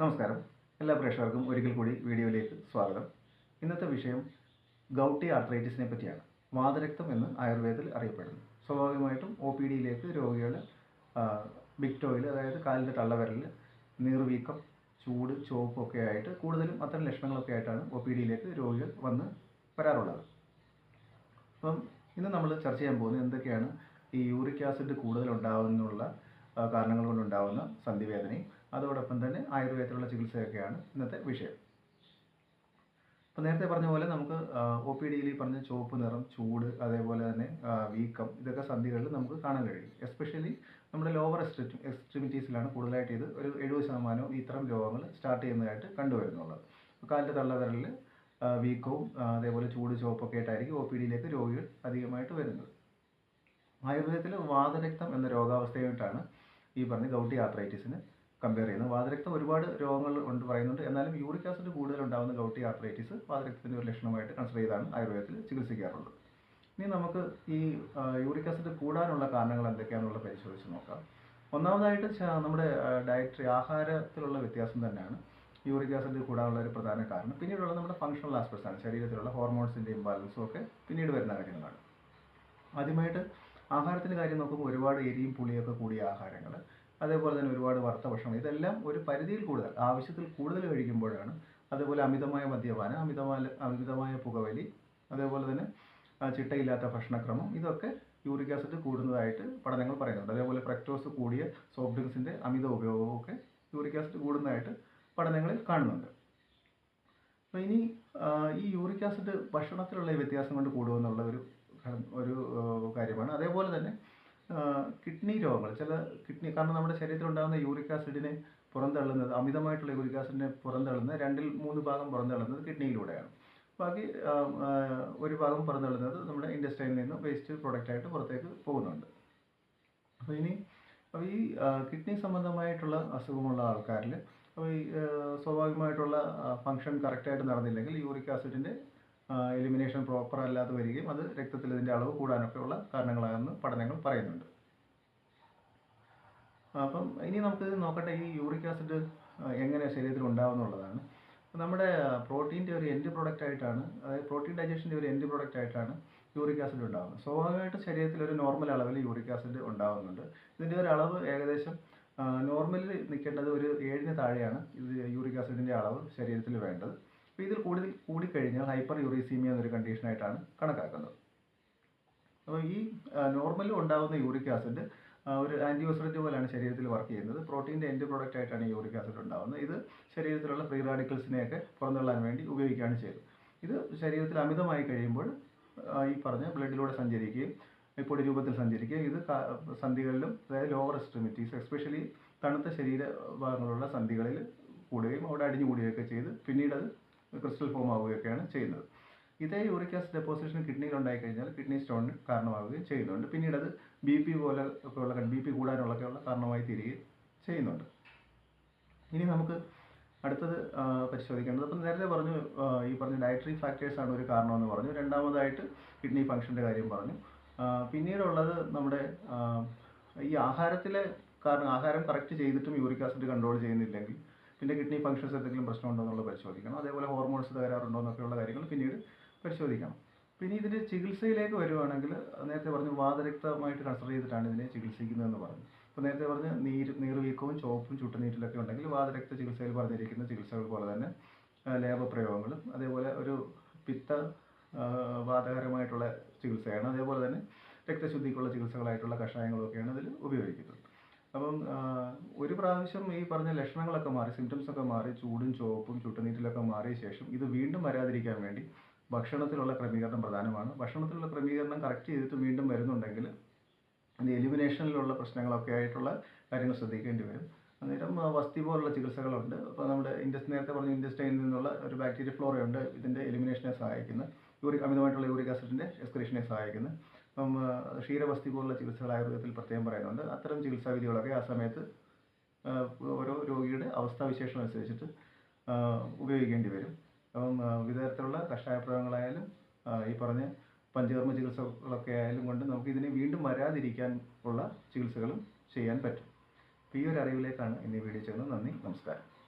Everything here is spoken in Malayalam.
നമസ്കാരം. എല്ലാ പ്രേക്ഷകർക്കും ഒരിക്കൽ കൂടി വീഡിയോയിലേക്ക് സ്വാഗതം. ഇന്നത്തെ വിഷയം ഗൗട്ടി ആർത്രൈറ്റിസിനെ പറ്റിയാണ്. വാതരക്തം എന്ന് ആയുർവേദത്തിൽ അറിയപ്പെടുന്നു. സ്വാഭാവികമായിട്ടും ഒ പി ഡിയിലേക്ക് രോഗികൾ ബിഗ് ടോയിൽ അതായത് കാലിന്റെ തള്ളവരൽ നീർവീക്കം ചൂട് ചുവപ്പൊക്കെ ആയിട്ട് കൂടുതലും അത്തരം ലക്ഷണങ്ങളൊക്കെ ആയിട്ടാണ് ഒ പി ഡിയിലേക്ക് രോഗികൾ വന്ന് വരാറുള്ളത്. അപ്പം ഇന്ന് നമ്മൾ ചർച്ച ചെയ്യാൻ പോകുന്നത് എന്തൊക്കെയാണ് ഈ യൂറിക് ആസിഡ് കൂടുതൽ കാരണങ്ങൾ കൊണ്ടുണ്ടാകുന്ന സന്ധിവേദനയും അതോടൊപ്പം തന്നെ ആയുർവേദത്തിലുള്ള ചികിത്സയൊക്കെയാണ് ഇന്നത്തെ വിഷയം. അപ്പോൾ നേരത്തെ പറഞ്ഞ പോലെ നമുക്ക് ഒ പി ഡിയിൽ പറഞ്ഞ ചുവപ്പ് നിറം ചൂട് അതേപോലെ തന്നെ വീക്കം ഇതൊക്കെ സന്ധികളിൽ നമുക്ക് കാണാൻ കഴിയും. എസ്പെഷ്യലി നമ്മുടെ ലോവർ എക്സ്ട്രി എക്സ്ട്രിമിറ്റീസിലാണ് കൂടുതലായിട്ട് ഇത് ഒരു എഴുപത് ശതമാനവും ഇത്തരം രോഗങ്ങൾ സ്റ്റാർട്ട് ചെയ്യുന്നതായിട്ട് കണ്ടുവരുന്നുള്ളത്. കാലിന്റെ തള്ളവിരലിൽ വീക്കവും അതേപോലെ ചൂട് ചുവപ്പൊക്കെ ആയിട്ടായിരിക്കും ഒ പി ഡിയിലേക്ക് രോഗികൾ അധികമായിട്ട് വരുന്നത്. ആയുർവേദത്തിൽ വാതരക്തം എന്ന രോഗാവസ്ഥയായിട്ടാണ് ഈ പറഞ്ഞ ഗൗട്ടി ആർത്രൈറ്റിസിന് കമ്പയർ ചെയ്യുന്നത് വാതരക്തം ഒരുപാട് രോഗങ്ങൾ ഉണ്ട് പറയുന്നുണ്ട്. എന്നാലും യൂറിക് ആസിഡ് കൂടുതൽ ഉണ്ടാകുന്ന ഗൗട്ടി ആർത്രൈറ്റിസ് വാതരക്തത്തിന്റെ ഒരു ലക്ഷണമായിട്ട് കൺസിഡർ ചെയ്താണ് ആയുർവേദത്തിൽ ചികിത്സിക്കാറുള്ളത്. ഇനി നമുക്ക് ഈ യൂറിക് ആസിഡ് കൂടാനുള്ള കാരണങ്ങൾ എന്തൊക്കെയാണെന്നുള്ള പരിശോധിച്ച് നോക്കാം. ഒന്നാമതായിട്ട് നമ്മുടെ ഡയറ്ററി ആഹാരത്തിലുള്ള വ്യത്യാസം തന്നെയാണ്. യൂറിക് ആസിഡ് കൂടാനുള്ള ഒരു പ്രധാന കാരണം. പിന്നീടുള്ള നമ്മുടെ ഫങ്ഷണൽ ആസ്പെക്ട്സ് ആണ്. ശരീരത്തിലുള്ള ഹോർമോൺസിന്റെ ഇംബാലൻസും ഒക്കെ പിന്നീട് വരുന്ന കാര്യങ്ങളാണ്. ആദ്യമായിട്ട് ആഹാരത്തിന്റെ കാര്യം നോക്കുമ്പോൾ ഒരുപാട് എരിയും പുളിയൊക്കെ കൂടിയ ആഹാരങ്ങൾ അതേപോലെ തന്നെ ഒരുപാട് വറുത്ത ഭക്ഷണം. ഇതെല്ലാം ഒരു പരിധിയിൽ കൂടുതൽ ആവശ്യത്തിൽ കൂടുതൽ കഴിക്കുമ്പോഴാണ് അതേപോലെ അമിതമായ മദ്യപാനം അമിതമായ അമിതമായ പുകവലി അതേപോലെ തന്നെ ചിട്ടയില്ലാത്ത ഭക്ഷണക്രമം ഇതൊക്കെ യൂറിക് ആസിഡ് കൂടുന്നതായിട്ട് പഠനങ്ങൾ പറയുന്നുണ്ട്. അതേപോലെ ഫ്രക്ടോസ് കൂടിയ സോഫ്റ്റ് ഡ്രിങ്ക്സിന്റെ അമിത ഉപയോഗമൊക്കെ യൂറിക് ആസിഡ് കൂടുന്നതായിട്ട് പഠനങ്ങളിൽ കാണുന്നുണ്ട്. അപ്പോൾ ഇനി ഈ യൂറിക് ആസിഡ് ഭക്ഷണത്തിലുള്ള വ്യത്യാസം കൊണ്ട് കൂടുമെന്നുള്ള ഒരു ഒരു കാര്യമാണ്. അതേപോലെ തന്നെ കിഡ്നി രോഗങ്ങൾ ചില കിഡ്നി കാരണം നമ്മുടെ ശരീരത്തിൽ ഉണ്ടാകുന്ന യൂറിക് ആസിഡിനെ പുറന്തള്ളുന്നത് അമിതമായിട്ടുള്ള യൂറിക് ആസിഡിനെ പുറന്തള്ളുന്നത് രണ്ടിൽ മൂന്ന് ഭാഗം പുറന്തള്ളുന്നത് കിഡ്നിയിലൂടെയാണ്. ബാക്കി ഒരു ഭാഗം പുറന്തള്ളുന്നത് നമ്മുടെ ഇൻഡസ്ട്രിയിൽ നിന്ന് വേസ്റ്റ് പ്രൊഡക്റ്റായിട്ട് പുറത്തേക്ക് പോകുന്നുണ്ട്. അപ്പോൾ ഇനി അപ്പോൾ ഈ കിഡ്നി സംബന്ധമായിട്ടുള്ള അസുഖമുള്ള ആൾക്കാരിൽ അപ്പോൾ ഈ സ്വാഭാവികമായിട്ടുള്ള ഫങ്ഷൻ കറക്റ്റായിട്ട് നടന്നില്ലെങ്കിൽ യൂറിക് ആസിഡിന്റെ എലിമിനേഷൻ പ്രോപ്പർ അല്ലാതെ വരികയും അത് രക്തത്തിൽ ഇതിന്റെ അളവ് കൂടാനൊക്കെയുള്ള കാരണങ്ങളാണെന്ന് പഠനങ്ങൾ പറയുന്നുണ്ട്. അപ്പം ഇനി നമുക്ക് നോക്കട്ടെ ഈ യൂറിക് ആസിഡ് എങ്ങനെ ശരീരത്തിൽ ഉണ്ടാവുന്നുള്ളതാണ് നമ്മുടെ പ്രോട്ടീന്റെ ഒരു എൻഡ് പ്രോഡക്റ്റ് ആയിട്ടാണ് അതായത് പ്രോട്ടീൻ ഡൈജഷന്റെ ഒരു എൻഡ് പ്രോഡക്റ്റ് ആയിട്ടാണ് യൂറിക് ആസിഡ് ഉണ്ടാകുന്നത് സ്വാഭാവികമായിട്ട് ശരീരത്തിൽ ഒരു നോർമൽ അളവിൽ യൂറിക് ആസിഡ് ഉണ്ടാകുന്നുണ്ട് ഇതിന്റെ ഒരു അളവ് ഏകദേശം നോർമലിൽ നിൽക്കേണ്ടത് ഒരു ഏഴിന് താഴെയാണ് ഇത് യൂറിക് ആസിഡിന്റെ അളവ് ശരീരത്തിൽ വേണ്ടത്. അപ്പോൾ ഇതിൽ കൂടുതൽ കൂടിക്കഴിഞ്ഞാൽ ഹൈപ്പർ യൂറീസീമിയ എന്നൊരു കണ്ടീഷനായിട്ടാണ് കണക്കാക്കുന്നത്. അപ്പോൾ ഈ നോർമലിൽ ഉണ്ടാകുന്ന യൂറിക് ആസിഡ് ഒരു ആന്റി ഓക്സിഡന്റ് പോലെയാണ് ശരീരത്തിൽ വർക്ക് ചെയ്യുന്നത്. പ്രോട്ടീന്റെ എൻഡ് പ്രോഡക്റ്റ് ആയിട്ടാണ് യൂറിക് ആസിഡ് ഉണ്ടാകുന്നത് ഇത് ശരീരത്തിലുള്ള ഫ്രീ റാഡിക്കൽസിനെയൊക്കെ പുറന്തള്ളാൻ വേണ്ടി ഉപയോഗിക്കുകയാണ് ചെയ്തത് ഇത് ശരീരത്തിൽ അമിതമായി കഴിയുമ്പോൾ ഈ പറഞ്ഞ ബ്ലഡിലൂടെ സഞ്ചരിക്കുകയും പൊടി രൂപത്തിൽ സഞ്ചരിക്കുകയും ഇത് സന്ധികളിലും അതായത് ലോവർ എക്സ്ട്രിമിറ്റീസ് എസ്പെഷ്യലി തണുത്ത ശരീര ഭാഗങ്ങളുള്ള സന്ധികളിൽ കൂടുകയും അവിടെ അടിഞ്ഞു കൂടുകയൊക്കെ ചെയ്ത് പിന്നീട് അത് ക്രിസ്റ്റൽ ഫോം ആവുകയൊക്കെയാണ് ചെയ്യുന്നത്. ഇതേ യൂറിക് ആസിഡ് ഡെപ്പോസിഷൻ കിഡ്നിയിൽ ഉണ്ടായി കഴിഞ്ഞാൽ കിഡ്നി സ്റ്റോണിന് കാരണമാവുകയും ചെയ്യുന്നുണ്ട്. പിന്നീട് അത് ബി പി പോലെ ഒക്കെയുള്ള ബി പി കൂടാനുള്ളൊക്കെയുള്ള കാരണമായി തീരുകയും ചെയ്യുന്നുണ്ട്. ഇനി നമുക്ക് അടുത്തത് പരിശോധിക്കേണ്ടത്. അപ്പം നേരത്തെ പറഞ്ഞു ഈ പറഞ്ഞ ഡയറ്ററി ഫാക്ടേഴ്സ് ആണ് ഒരു കാരണമെന്ന് പറഞ്ഞു. രണ്ടാമതായിട്ട് കിഡ്നി ഫംഗ്ഷന്റെ കാര്യം പറഞ്ഞു. പിന്നീടുള്ളത് നമ്മുടെ ഈ ആഹാരത്തിലെ കാരണം ആഹാരം കറക്റ്റ് ചെയ്തിട്ടും യൂറിക് ആസിഡ് കൺട്രോൾ ചെയ്യുന്നില്ലെങ്കിൽ പിന്നെ കിഡ്നി ഫംഗ്ഷൻസ് എന്തെങ്കിലും പ്രശ്നമുണ്ടോ എന്നുള്ളത് പരിശോധിക്കണം. അതേപോലെ ഹോർമോൺസ് തകരാറുണ്ടോ എന്നൊക്കെയുള്ള കാര്യങ്ങൾ പിന്നീട് പരിശോധിക്കണം. പിന്നെ ഇതിന്റെ ചികിത്സയിലേക്ക് വരുവാണെങ്കിൽ നേരത്തെ പറഞ്ഞു വാതരക്തമായിട്ട് കൺസിഡർ ചെയ്തിട്ടാണ് ഇതിനെ ചികിത്സിക്കുന്നതെന്ന് പറഞ്ഞു. അപ്പോൾ നേരത്തെ പറഞ്ഞ നീര് നീർവീക്കവും ചുവപ്പും ചുട്ടുനീറ്റിലൊക്കെ ഉണ്ടെങ്കിൽ വാതരക്ത ചികിത്സയിൽ പറഞ്ഞിരിക്കുന്ന ചികിത്സകൾ പോലെ തന്നെ ലേപപ്രയോഗങ്ങളും അതേപോലെ ഒരു പിത്ത വാതകരമായിട്ടുള്ള ചികിത്സയാണ്. അതേപോലെ തന്നെ രക്തശുദ്ധിക്കുള്ള ചികിത്സകളായിട്ടുള്ള കഷായങ്ങളൊക്കെയാണ് ഇതിൽ ഉപയോഗിക്കുന്നത്. അപ്പം ഒരു പ്രാവശ്യം ഈ പറഞ്ഞ ലക്ഷണങ്ങളൊക്കെ മാറി സിംറ്റംസ് ഒക്കെ മാറി ചൂടും ചുവപ്പും ചുട്ടുനീറ്റിലൊക്കെ മാറിയ ശേഷം ഇത് വീണ്ടും വരാതിരിക്കാൻ വേണ്ടി ഭക്ഷണത്തിലുള്ള ക്രമീകരണം പ്രധാനമാണ്. ഭക്ഷണത്തിലുള്ള ക്രമീകരണം കറക്റ്റ് ചെയ്തിട്ട് വീണ്ടും വരുന്നുണ്ടെങ്കിൽ അതിന്റെ എലിമിനേഷനിലുള്ള പ്രശ്നങ്ങളൊക്കെ ആയിട്ടുള്ള കാര്യങ്ങൾ ശ്രദ്ധിക്കേണ്ടി വരും. അന്നേരം വസ്തി പോലുള്ള ചികിത്സകളുണ്ട്. അപ്പോൾ നമ്മുടെ ഇൻഡസ് നേരത്തെ പറഞ്ഞ ഇൻഡസ്റ്റൈനിൽ നിന്നുള്ള ഒരു ബാക്ടീരിയ ഫ്ലോറയുണ്ട് ഇതിന്റെ എലിമിനേഷനെ സഹായിക്കുന്ന. യൂറിക് അമിതമായിട്ടുള്ള യൂറിക് ആസിഡിന്റെ എക്സ്ക്രീഷനെ സഹായിക്കുന്ന. അപ്പം ആ, ക്ഷീരവസ്തി പോലുള്ള ചികിത്സകൾ ആയുർവേദത്തിൽ പ്രത്യേകം പറയുന്നുണ്ട്. അത്തരം ചികിത്സാ വിധികളൊക്കെ ആ സമയത്ത് ഓരോ രോഗിയുടെ അവസ്ഥാവിശേഷം അനുസരിച്ചിട്ട് ഉപയോഗിക്കേണ്ടി വരും. അപ്പം ആ, വിവിധ തരത്തിലുള്ള കഷായ പ്രയോഗങ്ങളായാലും ഈ പറഞ്ഞ പഞ്ചകർമ്മ ചികിത്സകളൊക്കെ ആയാലും കൊണ്ട് നമുക്ക് ഇതിനെ വീണ്ടും വരാതിരിക്കാൻ ഉള്ള ചികിത്സകളും ചെയ്യാൻ പറ്റും. ഈ ഒരു അറിവിലേക്കാണ് ഇന്ന് വീഡിയോ ചെയ്യുന്നത്. നന്ദി നമസ്കാരം.